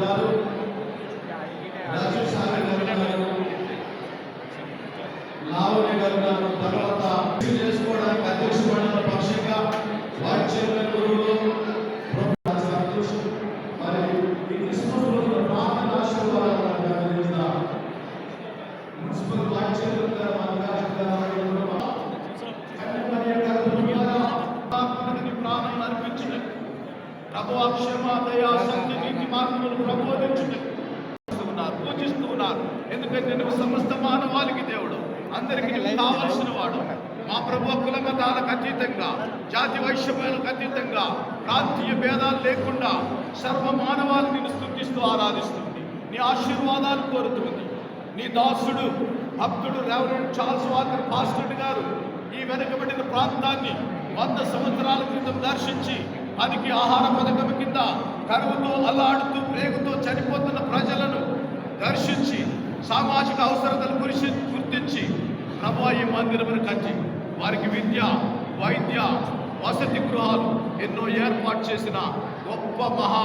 గారు సాగర్ గారు లావణ్య గారు ప్రభు క్షమ దయా సత్య నీతి మార్గములు ప్రబోధించుటకు పూజిస్తూ ఉన్నారు. ఎందుకంటే నువ్వు సమస్త మానవాళికి దేవుడు. అందరికీ కావలసిన వాడు మా ప్రభు కుల మతాలకు అతీతంగా జాతి వైశ్యములకు అతీతంగా ప్రాంతీయ భేదాలు లేకుండా సర్వ మానవాళి నిన్ను స్థుతిస్తూ ఆరాధిస్తుంది. నీ ఆశీర్వాదాలు కోరుతుంది. నీ దాసుడు భక్తుడు రెవరెండ్ చార్ల్స్ వాకర్ పాస్టర్ గారు ఈ వెనుకబడిన ప్రాంతాన్ని వంద సంవత్సరాల క్రితం దర్శించి పనికి ఆహార పథకం కింద కరువుతో అల్లాడుతూ ప్రేగుతో చనిపోతున్న ప్రజలను దర్శించి సామాజిక అవసరతలు గురించి గుర్తించి ప్రభు ఈ మందిరమును కట్టి వారికి విద్య వైద్య వసతి గృహాలు ఎన్నో ఏర్పాటు చేసిన గొప్ప మహా